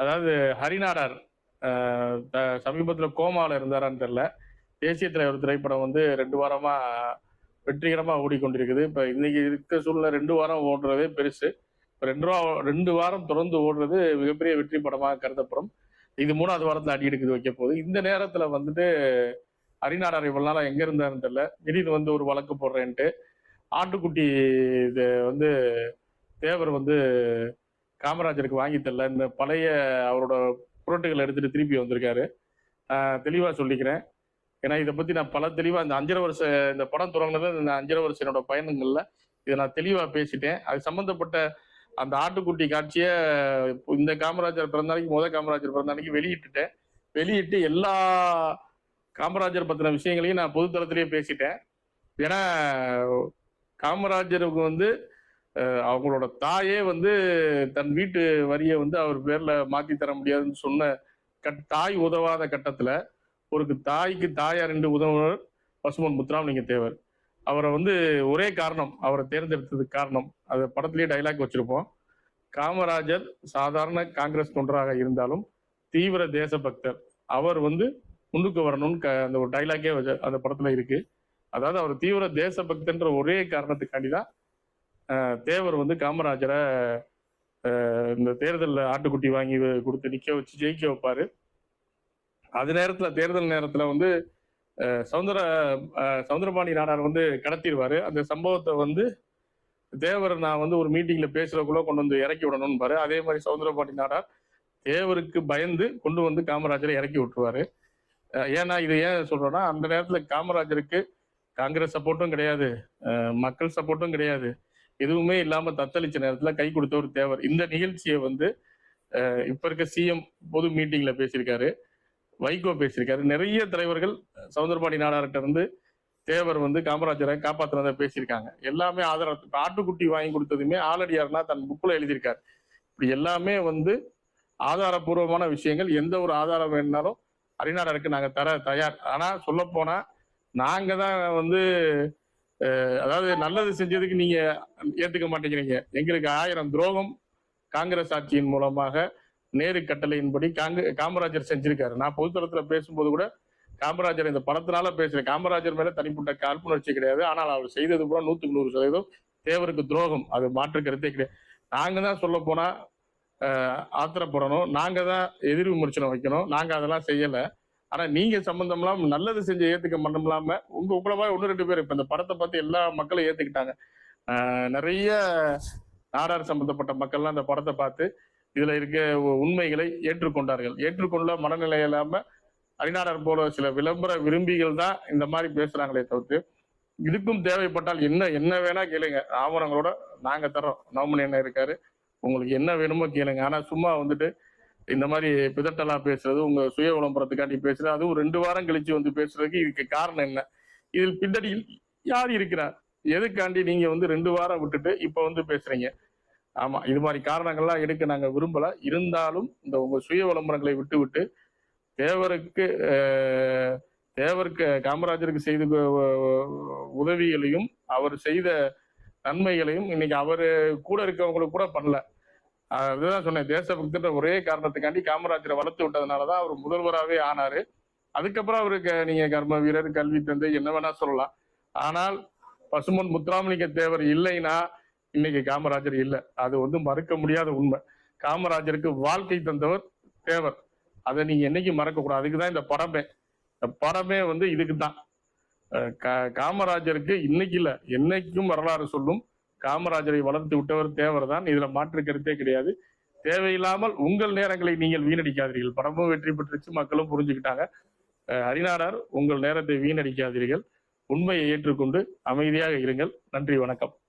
அதாவது ஹரிநாடார் சமீபத்தில் த- இருந்தாரான்னு தெரில தேசிய தலைவர் திரைப்படம் வந்து ரெண்டு வாரமாக வெற்றிகரமாக ஓடிக்கொண்டிருக்குது. இப்போ இன்னைக்கு இருக்க சூழ்நிலை ரெண்டு வாரம் ஓடுறதே பெருசு. இப்போ ரெண்டு ரூபா ரெண்டு வாரம் தொடர்ந்து ஓடுறது மிகப்பெரிய வெற்றி படமாக கருதப்படும். இது மூணாவது வாரத்தில் அடி எடுக்குது வைக்க போகுது. இந்த நேரத்தில் வந்துட்டு ஹரிநாடார் இவ்வளோ நாளாக எங்கே இருந்தாருன்னு தெரில திடீர்னு வந்து ஒரு வழக்கு போடுறேன்ட்டு ஆட்டுக்குட்டி இது வந்து தேவர் வந்து காமராஜருக்கு வாங்கி தரல. இந்த பழைய அவரோட புரட்டுகளை எடுத்துட்டு திருப்பி வந்திருக்காரு. தெளிவாக தெளிவா சொல்லிக்கிறேன். ஏன்னா இதை பத்தி நான் பல தெளிவா இந்த அஞ்சரை வருஷம் இந்த படம் தொடங்கினது இந்த அஞ்சரை வருஷம் என்னோட பயணங்கள்ல இதை நான் தெளிவா பேசிட்டேன். அது சம்பந்தப்பட்ட அந்த ஆட்டுக்குட்டி காட்சியை இந்த காமராஜர் பிறந்த நாளைக்கு முத காமராஜர் பிறந்த நாளைக்கு வெளியிட்டுட்டேன். வெளியிட்டு எல்லா காமராஜர் பத்தின விஷயங்களையும் நான் பொதுத்தளத்திலேயே பேசிட்டேன். ஏன்னா காமராஜருக்கு வந்து அவங்களோட தாயே வந்து தன் வீட்டு வரியை வந்து அவர் பேர்ல மாத்தி தர முடியாதுன்னு சொன்ன கட் தாய் உதவாத கட்டத்துல ஒரு தாய்க்கு தாயார் ரெண்டு உதவுனர் பசுமன் முத்துராமலிங்க தேவர். அவரை வந்து ஒரே காரணம் அவரை தேர்ந்தெடுத்ததுக்கு காரணம். அது படத்திலேயே டைலாக் வச்சிருப்போம். காமராஜர் சாதாரண காங்கிரஸ் தொண்டராக இருந்தாலும் தீவிர தேசபக்தர். அவர் வந்து முன்னுக்கு வரணும்னு க- அந்த ஒரு டைலாக்கே அந்த படத்துல இருக்கு. அதாவது அவர் தீவிர தேசபக்தன்ற ஒரே காரணத்துக்காண்டி தான் தேவர் வந்து காமராஜரை இந்த தேர்தலில் ஆட்டுக்குட்டி வாங்கி கொடுத்து நிற்க வச்சு ஜெயிக்க வைப்பாரு. அது நேரத்தில் தேர்தல் நேரத்தில் வந்து சௌந்தர சவுந்தர சவுந்தரபாணி நாடார் வந்து கடத்திடுவாரு. அந்த சம்பவத்தை வந்து தேவர் நான் வந்து ஒரு மீட்டிங்ல பேசுறதுக்குள்ள கொண்டு வந்து இறக்கி விடணும்னு பாரு அதே மாதிரி சவுந்தரபாணி நாடார் தேவருக்கு பயந்து கொண்டு வந்து காமராஜரை இறக்கி விட்டுருவாரு. ஏன்னா இது ஏன் சொல்றேன்னா அந்த நேரத்துல காமராஜருக்கு காங்கிரஸ் சப்போர்ட்டும் கிடையாது. மக்கள் சப்போர்ட்டும் கிடையாது. எதுவுமே இல்லாம தத்தளிச்ச நேரத்துல கை கொடுத்த ஒரு தேவர். இந்த நிகழ்ச்சியை வந்து இப்ப இருக்க சிஎம் பொது மீட்டிங்ல பேசியிருக்காரு. வைகோ பேசியிருக்காரு. நிறைய தலைவர்கள் சவுந்தரபாடி நாடார்கிட்ட இருந்து தேவர் வந்து காமராஜரை காப்பாத்துறத பேசியிருக்காங்க. எல்லாமே ஆதரவு. இப்ப ஆட்டுக்குட்டி வாங்கி கொடுத்ததுமே ஆலடியார்னா தன் புக்கில் எழுதியிருக்காரு. இப்படி எல்லாமே வந்து ஆதாரபூர்வமான விஷயங்கள். எந்த ஒரு ஆதாரம் வேணுனாலும் அரிநாடருக்கு நாங்க தர தயார். ஆனா சொல்ல போனா நாங்க தான் வந்து அதாவது நல்லது செஞ்சதுக்கு நீங்க ஏத்துக்க மாட்டேங்கிறீங்க. எங்களுக்கு ஆயிரம் துரோகம் காங்கிரஸ் ஆட்சியின் மூலமாக நேரு கட்டளையின்படி காங்க காமராஜர் செஞ்சிருக்காரு. நான் பொதுத்தளத்துல பேசும்போது கூட காமராஜர் இந்த படத்தினால பேசுறேன். காமராஜர் மேல தனிப்பட்ட காழ்ப்புணர்ச்சி கிடையாது. ஆனால் அவர் செய்தது கூட நூத்துக்கு நூறு சதவீதம் தேவருக்கு துரோகம். அது மாற்று கருத்தே கிடையாது. நாங்க தான் சொல்ல போனா ஆத்திரப்படணும். நாங்க தான் எதிர் விமர்சனம் வைக்கணும். நாங்க அதெல்லாம் செய்யலை. ஆனா நீங்க சம்பந்தம்லாம் நல்லது செஞ்ச ஏத்துக்க மட்டும் இல்லாம உங்க உங்களை மாதிரி ஒன்று ரெண்டு பேர் இப்ப இந்த படத்தை பார்த்து எல்லா மக்களும் ஏத்துக்கிட்டாங்க. நிறைய நாடார் சம்பந்தப்பட்ட மக்கள்லாம் அந்த படத்தை பார்த்து இதுல இருக்க உ- உண்மைகளை ஏற்றுக்கொண்டார்கள். ஏற்றுக்கொள்ள மனநிலை இல்லாம அரிநாடர் போல சில விளம்பர விரும்பிகள் தான் இந்த மாதிரி பேசுறாங்களே தவிர்த்து இதுக்கும் தேவைப்பட்டால் என்ன என்ன வேணா கேளுங்க. ஆவணங்களோட நாங்க தரோம் நவமணி என்ன இருக்காரு. உங்களுக்கு என்ன வேணுமோ கேளுங்க. ஆனா சும்மா வந்துட்டு இந்த மாதிரி பிதட்டலா பேசுறது உங்க சுய விளம்பரத்துக்காண்டி பேசுறது அதுவும் ரெண்டு வாரம் கழிச்சு வந்து பேசுறதுக்கு இதுக்கு காரணம் என்ன? இதில் பின்னணியில் யார் இருக்கிறார்? எதுக்காண்டி நீங்க வந்து ரெண்டு வாரம் விட்டுட்டு இப்ப வந்து பேசுறீங்க? ஆமா இது மாதிரி காரணங்கள்லாம் எடுக்க நாங்க விரும்பல. இருந்தாலும் இந்த உங்க சுய விளம்பரங்களை விட்டு விட்டு தேவருக்கு தேவருக்கு காமராஜருக்கு செய்த உதவிகளையும் அவர் செய்த நன்மைகளையும் இன்னைக்கு அவரு கூட இருக்கவங்களுக்கு கூட பண்ணல. அதுதான் சொன்னேன். தேசபக்தின்ற ஒரே காரணத்துக்காண்டி காமராஜரை வளர்த்து விட்டதுனாலதான் அவர் முதல்வராகவே ஆனாரு. அதுக்கப்புறம் அவருக்கு நீங்க கர்ம வீரர் கல்வி தந்தை என்ன வேணா சொல்லலாம். ஆனால் பசுமன் முத்துராமலிங்க தேவர் இல்லைன்னா இன்னைக்கு காமராஜர் இல்லை. அது வந்து மறுக்க முடியாத உண்மை. காமராஜருக்கு வாழ்க்கை தந்தவர் தேவர். அதை நீங்க என்னைக்கு மறக்க கூடாது அதுக்கு தான் இந்த படமே. இந்த படமே வந்து இதுக்கு தான். காமராஜருக்கு இன்னைக்கு இல்ல. என்னைக்கும் வரலாறு சொல்லும். காமராஜரை வளர்த்து விட்டவர் தேவர் தான் இதுல மாற்று கருத்தே கிடையாது. தேவையில்லாமல் உங்கள் நேரங்களை நீங்கள் வீணடிக்காதீர்கள். படமும் வெற்றி பெற்றுச்சு மக்களும் புரிஞ்சுக்கிட்டாங்க. அஹ் ஹரிநாடார் உங்கள் நேரத்தை வீணடிக்காதீர்கள். உண்மையை ஏற்றுக்கொண்டு அமைதியாக இருங்கள். நன்றி வணக்கம்.